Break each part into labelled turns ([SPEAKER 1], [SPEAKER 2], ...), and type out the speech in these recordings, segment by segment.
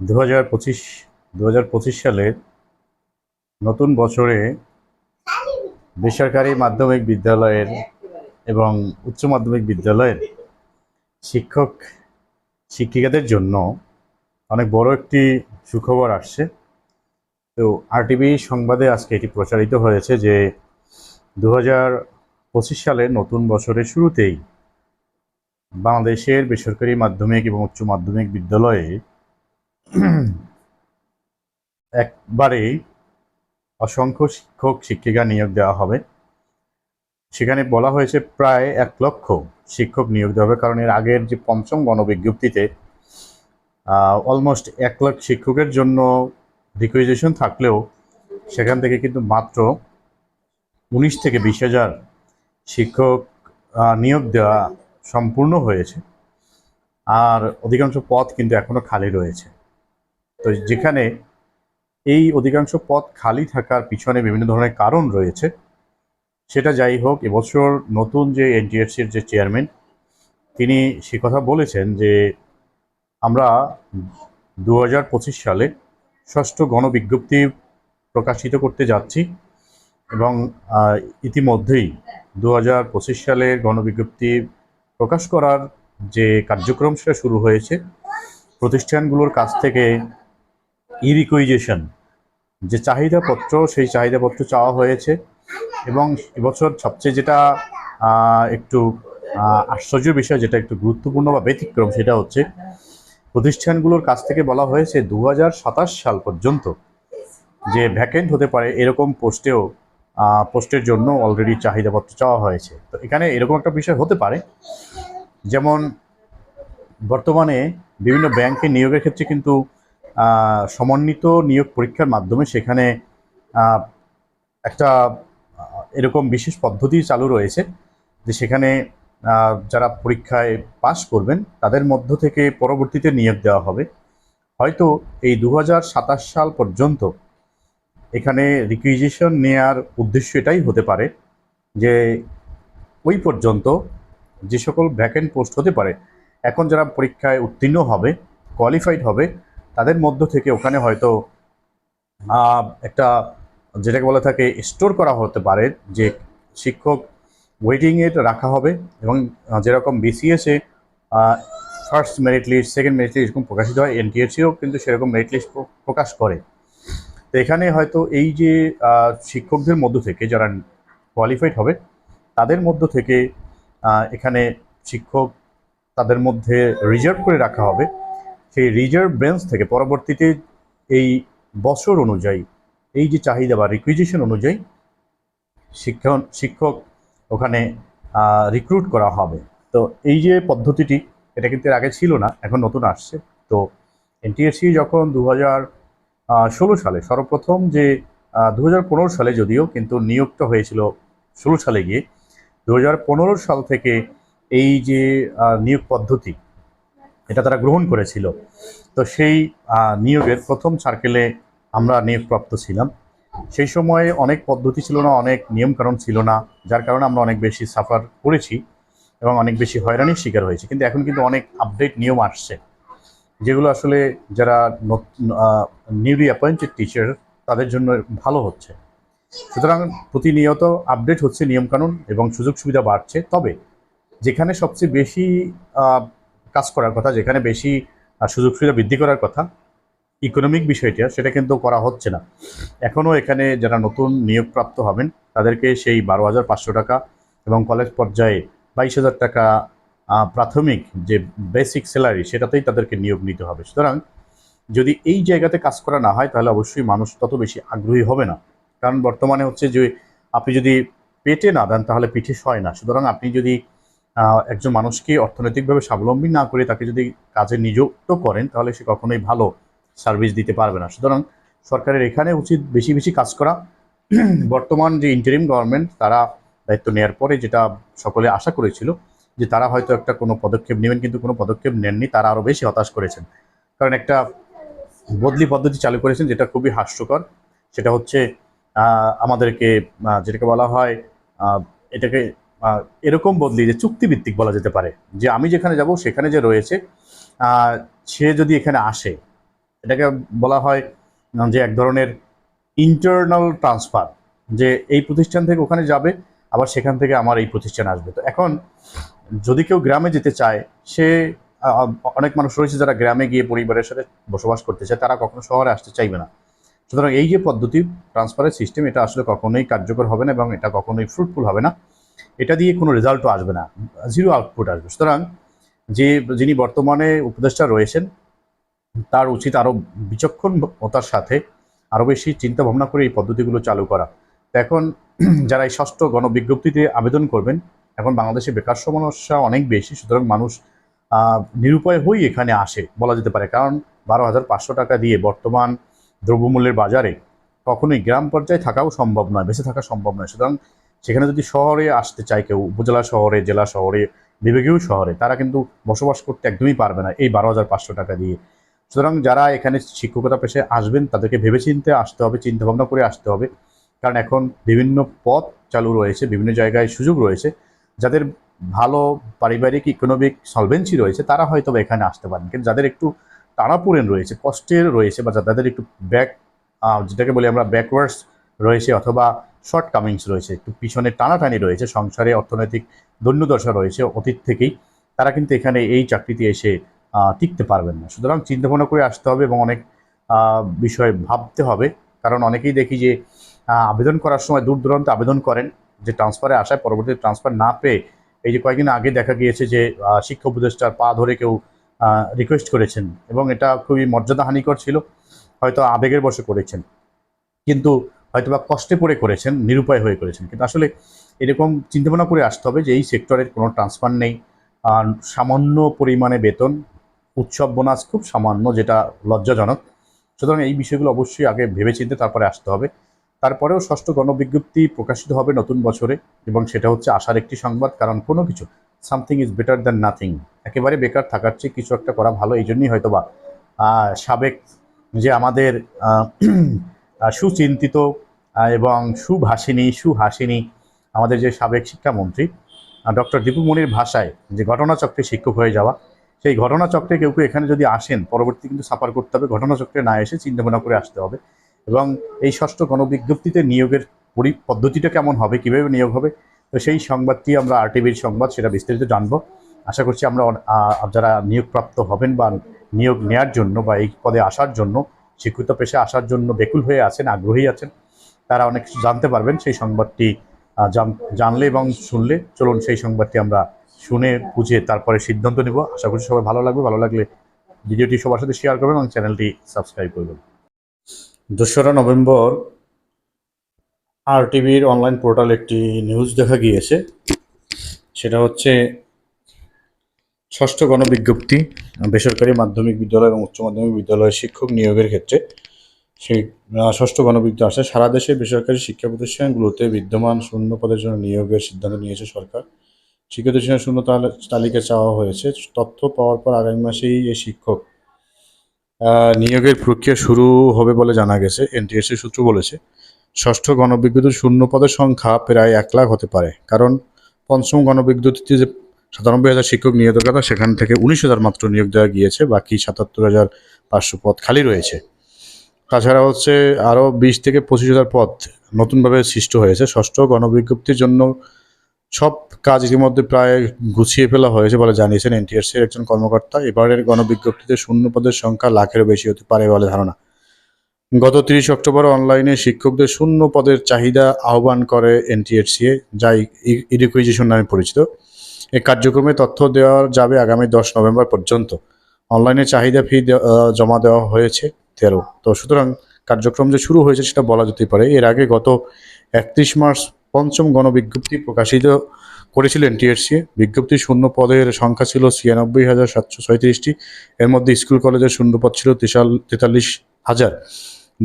[SPEAKER 1] দু হাজার পঁচিশ দু হাজার পঁচিশ সালে নতুন বছরে বেসরকারি মাধ্যমিক বিদ্যালয়ের এবং উচ্চ মাধ্যমিক বিদ্যালয়ের শিক্ষক, শিক্ষিকাদের জন্য অনেক বড় একটি সুখবর আসছে। তো আরটিভি সংবাদে আজকে এটি প্রচারিত হয়েছে যে দু হাজার পঁচিশ সালের নতুন বছরের শুরুতেই বাংলাদেশের বেসরকারি মাধ্যমিক এবং উচ্চ মাধ্যমিক বিদ্যালয়ে একবারেই অসংখ্য শিক্ষক, শিক্ষিকা নিয়োগ দেওয়া হবে। সেখানে বলা হয়েছে প্রায় এক লক্ষ শিক্ষক নিয়োগ দেওয়া হবে, কারণ এর আগের যে পঞ্চম গণবিজ্ঞপ্তিতে অলমোস্ট এক লাখ শিক্ষকের জন্য রিকুইজেশন থাকলেও সেখান থেকে কিন্তু মাত্র উনিশ থেকে বিশ হাজার শিক্ষক নিয়োগ দেওয়া সম্পূর্ণ হয়েছে। আর অধিকাংশ পদ কিন্তু এখনও খালি রয়েছে। তো যেখানে এই অধিকাংশ পদ খালি থাকার পিছনে বিভিন্ন ধরনের কারণ রয়েছে। সেটা যাই হোক, এবছর নতুন যে এনটিএসসির যে চেয়ারম্যান, তিনি সে কথা বলেছেন যে আমরা দু হাজার পঁচিশ সালে ষষ্ঠ গণবিজ্ঞপ্তি প্রকাশিত করতে যাচ্ছি এবং ইতিমধ্যেই দু হাজার পঁচিশ সালের গণবিজ্ঞপ্তি প্রকাশ করার যে কার্যক্রম সেটা শুরু হয়েছে। প্রতিষ্ঠানগুলোর কাছ থেকে ই রিকুইজেশন যে চাহিদাপত্র, সেই চাহিদাপত্র চাওয়া হয়েছে এবং এবছর সবচেয়ে যেটা একটু আশ্চর্য বিষয় যেটা একটু গুরুত্বপূর্ণ বা ব্যতিক্রম সেটা হচ্ছে প্রতিষ্ঠানগুলোর কাছ থেকে বলা হয়েছে দু হাজার সাতাশ সাল পর্যন্ত যে ভ্যাকেন্ট হতে পারে এরকম পোস্টেও পোস্টের জন্য অলরেডি চাহিদাপত্র চাওয়া হয়েছে। তো এখানে এরকম একটা বিষয় হতে পারে। যেমন বর্তমানে বিভিন্ন ব্যাংকে নিয়োগের ক্ষেত্রে কিন্তু সমন্বিত নিয়োগ পরীক্ষার মাধ্যমে সেখানে একটা এরকম বিশেষ পদ্ধতি চালু রয়েছে যে সেখানে যারা পরীক্ষায় পাশ করবেন তাদের মধ্য থেকে পরবর্তীতে নিয়োগ দেওয়া হবে। হয়তো এই দু হাজার সাতাশ সাল পর্যন্ত এখানে রিকুইজিশন নেয়ার উদ্দেশ্য এটাই হতে পারে যে ওই পর্যন্ত যে সকল ভ্যাকেন্ট পোস্ট হতে পারে। এখন যারা পরীক্ষায় উত্তীর্ণ হবে কোয়ালিফাইড হবে তাদের মধ্য থেকে ওখানে হয়তো একটা যেটাকে বলা থাকে, স্টোর করা হতে পারে যে শিক্ষক ওয়েটিংয়ের রাখা হবে এবং যেরকম বিসিএসে first merit list second merit list এরকম প্রকাশিত হয় এনটিএসিও কিন্তু সেরকম মেরিট লিস্ট প্রকাশ করে। তো এখানে হয়তো এই যে শিক্ষকদের মধ্য থেকে যারা কোয়ালিফাইড হবে, তাদের মধ্য থেকে এখানে শিক্ষক তাদের মধ্যে রিজার্ভ করে রাখা হবে। সেই রিজার্ভ বেঞ্চ থেকে পরবর্তীতে এই বছর অনুযায়ী, এই যে চাহিদা বা রিকুইজিশন অনুযায়ী শিক্ষক শিক্ষক ওখানে রিক্রুট করা হবে। তো এই যে পদ্ধতিটি, এটা কিন্তু এর আগে ছিল না, এখন নতুন আসছে। তো এনটিএসসি যখন দু হাজার ষোলো সালে, সর্বপ্রথম যে দু হাজার পনেরো সালে যদিও কিন্তু নিয়োগটা হয়েছিল ষোলো সালে গিয়ে দু হাজার পনেরো সাল থেকে এই যে নিয়োগ পদ্ধতি এটা তারা গ্রহণ করেছিল। তো সেই নিয়োগের প্রথম সার্কেলে আমরা নিয়োগপ্রাপ্ত ছিলাম। সেই সময়ে অনেক পদ্ধতি ছিল না, অনেক নিয়মকানুন ছিল না, যার কারণে আমরা অনেক বেশি সাফার করেছি এবং অনেক বেশি হয়রানির শিকার হয়েছি। কিন্তু এখন কিন্তু অনেক আপডেট নিয়ম আসছে, যেগুলো আসলে যারা নিউলি অ্যাপয়েন্টেড টিচার তাদের জন্য ভালো হচ্ছে। সুতরাং প্রতিনিয়ত আপডেট হচ্ছে নিয়মকানুন এবং সুযোগ সুবিধা বাড়ছে। তবে যেখানে সবচেয়ে বেশি কাজ করার কথা, যেখানে বেশি সুযোগ সুবিধা বৃদ্ধি করার কথা ইকোনমিক বিষয়টা, সেটা কিন্তু করা হচ্ছে না। এখনও এখানে যারা নতুন নিয়োগপ্রাপ্ত হবেন, তাদেরকে সেই বারো হাজার পাঁচশো টাকা এবং কলেজ পর্যায়ে বাইশ হাজার টাকা প্রাথমিক যে বেসিক স্যালারি সেটাতেই তাদেরকে নিয়োগ নিতে হবে। সুতরাং যদি এই জায়গাতে কাজ করা না হয়, তাহলে অবশ্যই মানুষ তত বেশি আগ্রহী হবে না। কারণ বর্তমানে হচ্ছে যে, আপনি যদি পেটে না দেন, তাহলে পিঠে সয় না। সুতরাং আপনি যদি একজন মানুষকে অর্থনৈতিকভাবে স্বাবলম্বী না করে তাকে যদি কাজে নিযুক্ত করেন, তাহলে সে কখনোই ভালো সার্ভিস দিতে পারবে না। সুতরাং সরকারের এখানে উচিত বেশি বেশি কাজ করা। বর্তমান যে ইন্টারিম গভর্নমেন্ট তারা দায়িত্ব নেওয়ার পরে যেটা সকলে আশা করেছিল, যে তারা হয়তো একটা কোনো পদক্ষেপ নেবেন, কিন্তু কোনো পদক্ষেপ নেননি, তারা আরও বেশি হতাশ করেছেন। কারণ একটা বদলি পদ্ধতি চালু করেছেন, যেটা খুবই হাস্যকর। সেটা হচ্ছে আমাদেরকে যেটাকে বলা হয় এটাকে এরকম বদলি যে চুক্তিভিত্তিক বলা যেতে পারে, যে আমি যেখানে যাব সেখানে যে রয়েছে সে যদি এখানে আসে, এটাকে বলা হয় যে এক ধরনের ইন্টারনাল ট্রান্সফার যে এই প্রতিষ্ঠান থেকে ওখানে যাবে, আবার সেখান থেকে আমার এই প্রতিষ্ঠান আসবে। তো এখন যদি কেউ গ্রামে যেতে চায়, সে অনেক মানুষ রয়েছে যারা গ্রামে গিয়ে পরিবারের সাথে বসবাস করতে চায়, তারা কখনো শহরে আসতে চাইবে না। সুতরাং এই যে পদ্ধতি ট্রান্সফারের সিস্টেম এটা আসলে কখনোই কার্যকর হবে না এবং এটা কখনোই ফ্রুটফুল হবে না। এটা দিয়ে কোনো রেজাল্টও আসবে না জিরো আউটপুট আসবে। সুতরাং যে, যিনি বর্তমানে উপদেষ্টা রয়েছেন, তার উচিত আরও বিচক্ষণতার সাথে আরও বেশি চিন্তা ভাবনা করে এই পদ্ধতিগুলো চালু করা। এখন যারা এই ষষ্ঠ গণবিজ্ঞপ্তিতে আবেদন করবেন, এখন বাংলাদেশে বেকার সমস্যা অনেক বেশি, সুতরাং মানুষ নিরুপায় হয়েই এখানে আসে বলা যেতে পারে। কারণ বারো হাজার পাঁচশো টাকা দিয়ে বর্তমান দ্রব্যমূল্যের বাজারে কখনোই গ্রাম পর্যায়ে থাকাও সম্ভব নয়, বেঁচে থাকা সম্ভব নয়। সুতরাং সেখানে যদি শহরে আসতে চায় কেউ, উপজেলা শহরে, জেলা শহরে, বিভাগীয় শহরে, তারা কিন্তু বসবাস করতে একদমই পারবে না এই বারো হাজার পাঁচশো টাকা দিয়ে। সুতরাং যারা এখানে শিক্ষকতা পেশায় আসবেন, তাদেরকে ভেবেচিন্তে আসতে হবে, চিন্তাভাবনা করে আসতে হবে। কারণ এখন বিভিন্ন পথ চালু রয়েছে, বিভিন্ন জায়গায় সুযোগ রয়েছে। যাদের ভালো পারিবারিক ইকোনমিক সলভেন্সি রয়েছে, তারা হয়তো এখানে আসতে পারেন। কিন্তু যাদের একটু টানাপোড়েন রয়েছে, কষ্টের রয়েছে বা যাদের একটু ব্যাক যেটাকে বলি আমরা ব্যাকওয়ার্ডস রয়েছে অথবা শর্ট কামিংস রয়েছে, একটু পিছনে টানাটানি রয়েছে, সংসারে অর্থনৈতিক দৈন্যদশা রয়েছে অতীত থেকেই, তারা কিন্তু এখানে এই চাকরিতে এসে টিকতে পারবেন না। সুতরাং চিন্তাভাবনা করে আসতে হবে এবং অনেক বিষয় ভাবতে হবে। কারণ অনেকেই দেখি যে আবেদন করার সময় দূর দূরান্তে আবেদন করেন, যে ট্রান্সফারে আসায় পরবর্তী ট্রান্সফার না পেয়ে, এই যে কয়েকদিন আগে দেখা গিয়েছে যে শিক্ষা উপদেষ্টার পা ধরে কেউ রিকোয়েস্ট করেছেন এবং এটা খুবই মর্যাদাহানিকর ছিল, হয়তো আবেগের বশে করেছেন। কিন্তু হয়তো বা কষ্টে পড়ে করেছেন, নিরুপায় হয়ে করেছেন। কিন্তু আসলে এরকম চিন্তাভাবনা করে আসতে হবে যে এই সেক্টরের কোনো ট্রান্সফার নেই। সামান্য পরিমাণে বেতন, উৎসব বোনাস খুব সামান্য, যেটা লজ্জাজনক। সুতরাং এই বিষয়গুলো অবশ্যই আগে ভেবেচিন্তে তারপরে আসতে হবে। তারপরেও ষষ্ঠ গণবিজ্ঞপ্তি প্রকাশিত হবে নতুন বছরে এবং সেটা হচ্ছে আশার একটি সংবাদ, কারণ কোনো কিছু something is better than nothing একেবারে বেকার থাকার চেয়ে কিছু একটা করা ভালো, এই জন্যই হয়তো বা সাবেক যে আমাদের সুচিন্তিত এবং সুভাষিনী, সুহাসিনী, আমাদের যে সাবেক শিক্ষামন্ত্রী ডক্টর দীপুমণির ভাষায় যে ঘটনাচক্রে শিক্ষক হয়ে যাওয়া, সেই ঘটনাচক্রে কেউ কেউ এখানে যদি আসেন, পরবর্তী কিন্তু সাফার করতে হবে, ঘটনাচক্রে না এসে চিন্তাভাবনা করে আসতে হবে এবং এই ষষ্ঠ গণবিজ্ঞপ্তিতে নিয়োগের পরি পদ্ধতিটা কেমন হবে, কীভাবে নিয়োগ হবে, তো সেই সংবাদটি আমরা আরটিভির সংবাদ, সেটা বিস্তারিত জানব। আশা করছি আমরা যারা নিয়োগপ্রাপ্ত হবেন বা নিয়োগ নেয়ার জন্য বা এই পদে আসার জন্য শিক্ষিত পেশে আসার জন্য বেকুল হয়ে আছেন, আগ্রহী আছেন। তারা অনেক জানতে পারবেন, সেই সংবাদটি জানলে এবং শুনলে। চলুন সেই সংবাদটি আমরা শুনে বুঝে তারপরে সিদ্ধান্ত নেব। আশা করছি সবাই ভালো লাগবে। ভালো লাগলে ভিডিওটি সবার সাথে শেয়ার করবেন এবং চ্যানেলটি সাবস্ক্রাইব করবেন দোসরা নভেম্বর আর টিভির অনলাইন পোর্টাল একটি নিউজ দেখা গিয়েছে। সেটা হচ্ছে ষষ্ঠ গণবিজ্ঞপ্তি, বেসরকারি মাধ্যমিক বিদ্যালয় এবং উচ্চ মাধ্যমিক বিদ্যালয়ের শিক্ষক নিয়োগের ক্ষেত্রে সেই ষষ্ঠ গণবিজ্ঞপ্তি আসে। সারা দেশে বেসরকারি শিক্ষা প্রতিষ্ঠানগুলোতে বিদ্যমান শূন্য পদের জন্য নিয়োগের সিদ্ধান্ত নিয়েছে সরকার। শিক্ষা প্রতিষ্ঠানের শূন্য তাল- তালিকা চাওয়া হয়েছে। তথ্য পাওয়ার পর আগামী মাসেই এই শিক্ষক নিয়োগের প্রক্রিয়া শুরু হবে বলে জানা গেছে। এনটিএসসি সূত্র বলেছে, ষষ্ঠ গণবিজ্ঞপ্তির শূন্য পদের সংখ্যা প্রায় এক লাখ হতে পারে। কারণ পঞ্চম গণবিজ্ঞপ্তিতে যে সাতানব্বই হাজার শিক্ষক নিয়োগের কথা সেখান থেকে উনিশ হাজার মাত্র নিয়োগ দেওয়া গিয়েছে, বাকি সাতাত্তর হাজার পাঁচশো পদ খালি রয়েছে। তাছাড়া হচ্ছে আরও বিশ থেকে পঁচিশ হাজার পদ নতুনভাবে সৃষ্ট হয়েছে। ষষ্ঠ গণবিজ্ঞপ্তির জন্য সব কাজ ইতিমধ্যে প্রায় গুছিয়ে ফেলা হয়েছে বলে জানিয়েছেন এনটিআরসির একজন কর্মকর্তা। এবারের গণবিজ্ঞপ্তিতে শূন্য পদের সংখ্যা লাখেরও বেশি হতে পারে বলে ধারণা। গত তিরিশ অক্টোবর অনলাইনে শিক্ষকদের শূন্য পদের চাহিদা আহ্বান করে এনটিএরসিএ যা ইরিকুইজেশন নামে পরিচিত। এই কার্যক্রমে তথ্য দেওয়া যাবে আগামী দশ নভেম্বর পর্যন্ত। অনলাইনে চাহিদা ফি জমা দেওয়া হয়েছে তেরো। তো সুতরাং কার্যক্রম যে শুরু হয়েছে সেটা বলা যেতে পারে। এর আগে গত একত্রিশ মার্চ পঞ্চম গণবিজ্ঞপ্তি প্রকাশিত করেছিলেন এনটিএরসি বিজ্ঞপ্তি শূন্য পদের সংখ্যা ছিল ছিয়ানব্বই হাজার সাতশো ছয়ত্রিশটি। এর মধ্যে স্কুল কলেজের শূন্য পদ ছিল তেতাল তেতাল্লিশ হাজার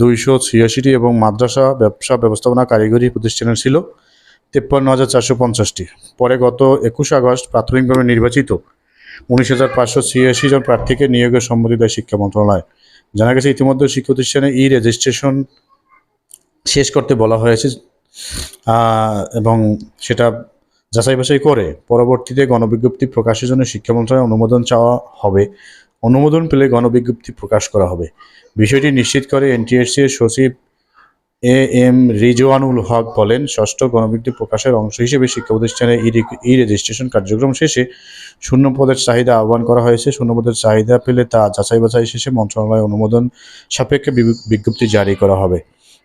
[SPEAKER 1] দুইশো ছিয়াশিটি এবং মাদ্রাসা ব্যবসা ব্যবস্থাপনা কারিগরি প্রতিষ্ঠানের ছিল তেপ্পান্ন হাজার চারশো পঞ্চাশটি। পরে গত একুশ আগস্ট প্রাথমিকভাবে নির্বাচিত উনিশ হাজার পাঁচশো ছিয়াশি জন প্রার্থীকে নিয়োগের সম্মতি দেয় শিক্ষা মন্ত্রণালয়। জানা গেছে, ইতিমধ্যে শিক্ষা প্রতিষ্ঠানে ই রেজিস্ট্রেশন শেষ করতে বলা হয়েছে এবং সেটা যাচাই বাছাই করে পরবর্তীতে গণবিজ্ঞপ্তি প্রকাশের জন্য শিক্ষা মন্ত্রণালয় অনুমোদন চাওয়া হবে। অনুমোদন পেলে গণবিজ্ঞপ্তি প্রকাশ করা হবে। বিষয়টি নিশ্চিত করে এনটিএসসি এর সচিব এ এম রিজওয়ানুল হক বলেন, ষষ্ঠ গণবিজ্ঞপ্তি প্রকাশের অংশ হিসেবে শিক্ষা প্রতিষ্ঠানে ই রেজিস্ট্রেশন কার্যক্রম শেষে শূন্য পদের চাহিদা আহ্বান করা হয়েছে। শূন্য পদের চাহিদা পেলে তা যাচাই বাছাই শেষে মন্ত্রণালয় অনুমোদন সাপেক্ষে বিজ্ঞপ্তি জারি করা হবে।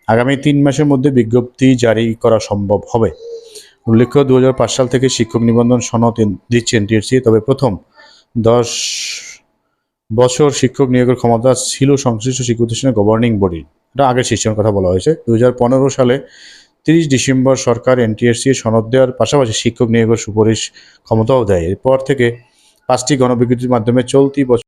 [SPEAKER 1] আগামী তিন মাসের মধ্যে বিজ্ঞপ্তি জারি করা সম্ভব হবে। উল্লেখ্য দু হাজার পাঁচ সাল থেকে শিক্ষক নিবন্ধন সনদ দিচ্ছে এনটিএসসি তবে প্রথম দশ বছর শিক্ষক নিয়োগের ক্ষমতা ছিল সংশ্লিষ্ট শিক্ষা প্রতিষ্ঠানের গভর্নিং বডির। এটা আগের সিস্টেমের কথা বলা হয়েছে। দু হাজার পনেরো সালে তিরিশ ডিসেম্বর সরকার এনটিএসসি সনদ দেওয়ার পাশাপাশি শিক্ষক নিয়োগের সুপারিশ ক্ষমতাও দেয়। এরপর থেকে পাঁচটি গণবিজ্ঞপ্তির মাধ্যমে চলতি বছর